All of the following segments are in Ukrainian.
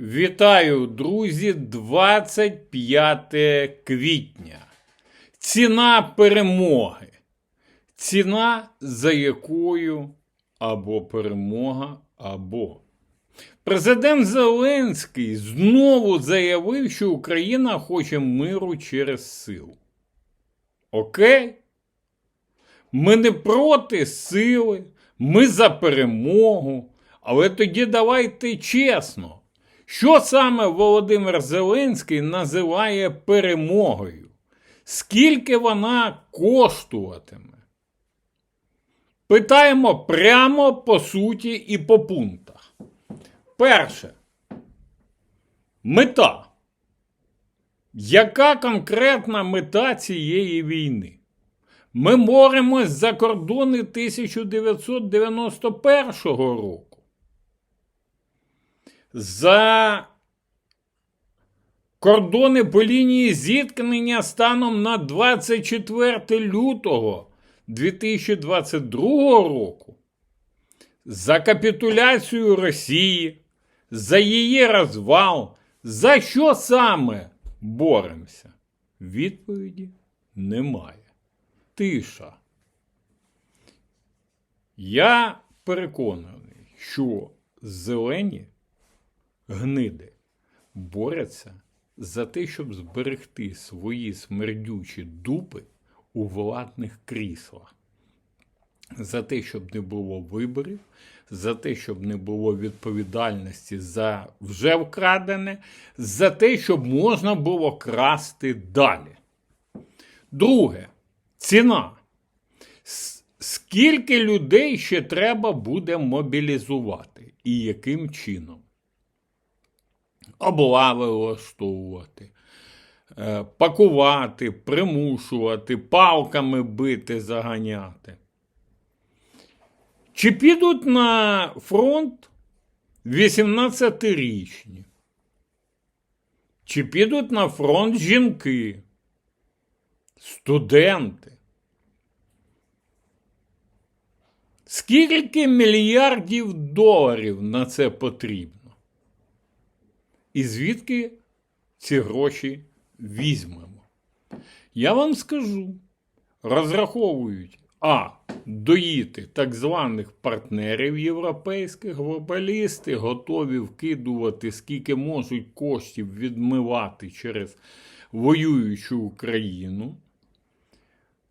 Вітаю, друзі, 25 квітня. Ціна перемоги. Ціна, за якою або перемога, або. Президент Зеленський знову заявив, що Україна хоче миру через силу. Окей? Ми не проти сили, ми за перемогу. Але тоді давайте чесно. Що саме Володимир Зеленський називає перемогою? Скільки вона коштуватиме? Питаємо прямо по суті і по пунктах. Перше. Мета. Яка конкретна мета цієї війни? Ми боремось за кордони 1991 року за кордони по лінії зіткнення станом на 24 лютого 2022 року, за капітуляцію Росії, за її розвал, за що саме боремося? Відповіді немає. Тиша. Я переконаний, що зелені гниди борються за те, щоб зберегти свої смердючі дупи у владних кріслах. За те, щоб не було виборів, за те, щоб не було відповідальності за вже вкрадене, за те, щоб можна було красти далі. Друге, ціна. Скільки людей ще треба буде мобілізувати і яким чином? Облави влаштовувати, е, пакувати, примушувати, палками бити, заганяти. Чи підуть на фронт 18-річні? Чи підуть на фронт жінки, студенти? Скільки мільярдів доларів на це потрібно? І звідки ці гроші візьмемо? Я вам скажу: розраховують а. Доїти так званих партнерів європейських глобалісти, готові вкидувати скільки можуть коштів відмивати через воюючу Україну.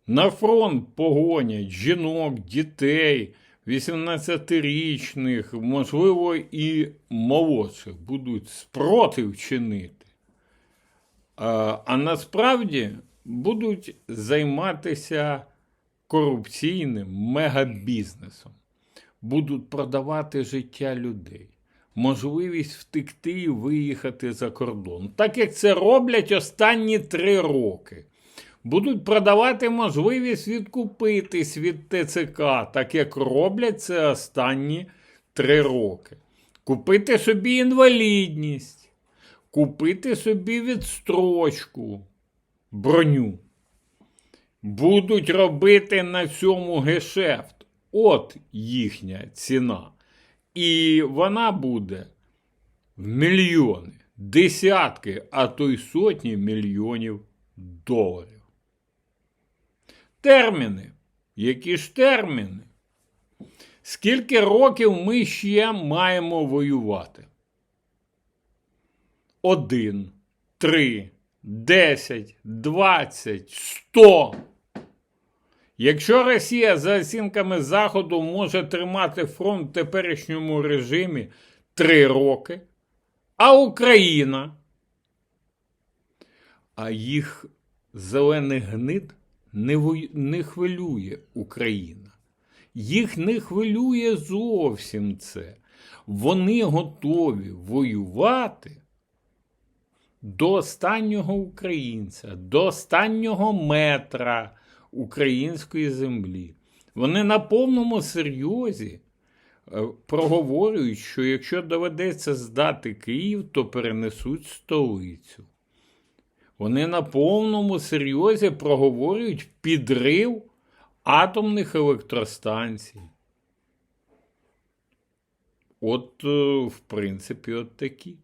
На фронт погонять жінок, дітей, 18-річних, можливо, і молодших будуть спротив чинити. А, насправді будуть займатися корупційним мегабізнесом, будуть продавати життя людей, можливість втекти і виїхати за кордон, так як це роблять останні три роки будуть продавати можливість відкупитись від ТЦК, так як роблять це останні три роки. Купити собі інвалідність, купити собі відстрочку, броню. Будуть робити на цьому гешефт. От їхня ціна. І вона буде в мільйони, десятки, а то й сотні мільйонів доларів. Терміни. Які ж терміни? Скільки років ми ще маємо воювати? Один, три, десять, двадцять, сто. Якщо Росія, за оцінками Заходу, може тримати фронт в теперішньому режимі три роки, а Україна, а їх зелений гнид не, хвилює Україна. Їх не хвилює зовсім це. Вони готові воювати до останнього українця, до останнього метра української землі. Вони на повному серйозі е, проговорюють, що якщо доведеться здати Київ, то перенесуть столицю. Вони на повному серйозі проговорюють підрив атомних електростанцій. От, е, в принципі, от такі.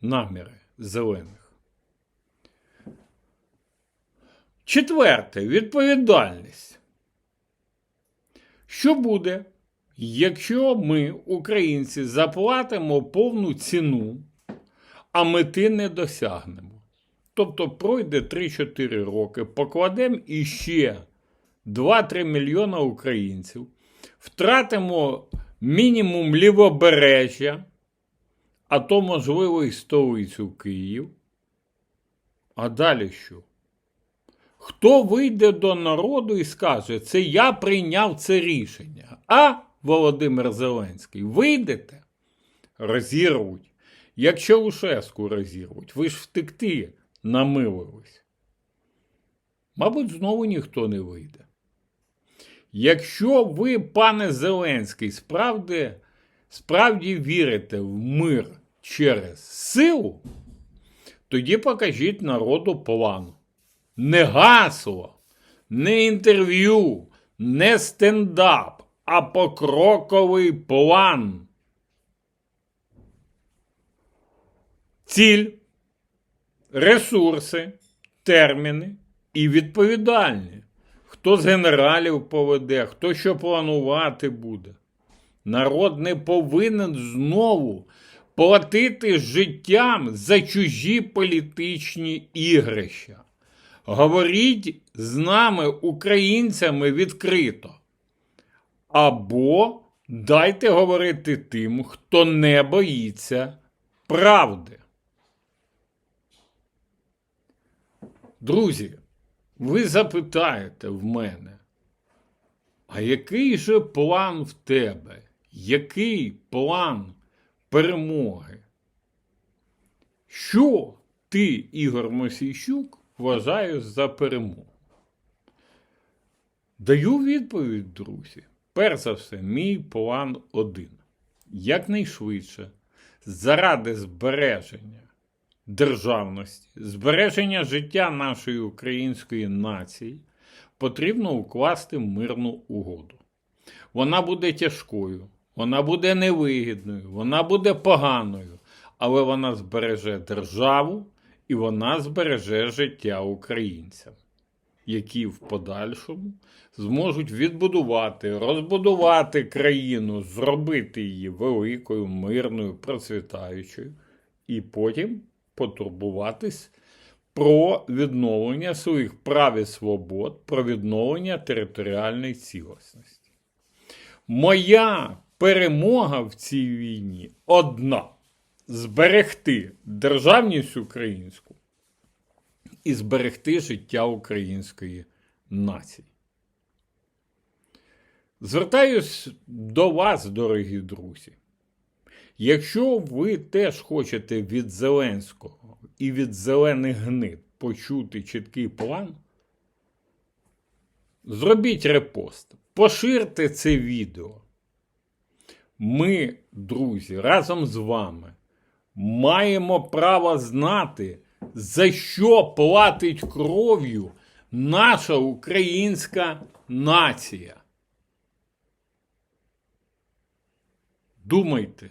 наміри зелених. Четверте відповідальність. Що буде, якщо ми, українці, заплатимо повну ціну, а мети не досягнемо? Тобто пройде 3-4 роки, покладемо іще 2-3 мільйона українців, втратимо мінімум лівобережжя, а то, можливо, і столицю Київ. А далі що? Хто вийде до народу і скаже, це я прийняв це рішення, а Володимир Зеленський, вийдете? Розірвуть. Як Чаушеску розірвуть, ви ж втекти намилились. Мабуть, знову ніхто не вийде. Якщо ви, пане Зеленський, справді, справді вірите в мир через силу, тоді покажіть народу план. Не гасло, не інтерв'ю, не стендап, а покроковий план. Ціль, ресурси, терміни і відповідальні. Хто з генералів поведе, хто що планувати буде. Народ не повинен знову платити життям за чужі політичні ігрища. Говоріть з нами, українцями, відкрито. Або дайте говорити тим, хто не боїться правди. Друзі, ви запитаєте в мене, а який же план в тебе? Який план перемоги? Що ти, Ігор Мосійчук, вважаєш за перемогу? Даю відповідь, друзі. Перш за все, мій план один. Якнайшвидше, заради збереження державності, збереження життя нашої української нації, потрібно укласти мирну угоду. Вона буде тяжкою, вона буде невигідною, вона буде поганою, але вона збереже державу і вона збереже життя українцям, які в подальшому зможуть відбудувати, розбудувати країну, зробити її великою, мирною, процвітаючою, і потім потурбуватись про відновлення своїх прав і свобод, про відновлення територіальної цілісності. Моя перемога в цій війні одна: зберегти державність українську і зберегти життя української нації. Звертаюсь до вас, дорогі друзі. Якщо ви теж хочете від Зеленського і від зелених гнид почути чіткий план, зробіть репост, поширте це відео. Ми, друзі, разом з вами маємо право знати, за що платить кров'ю наша українська нація. Думайте,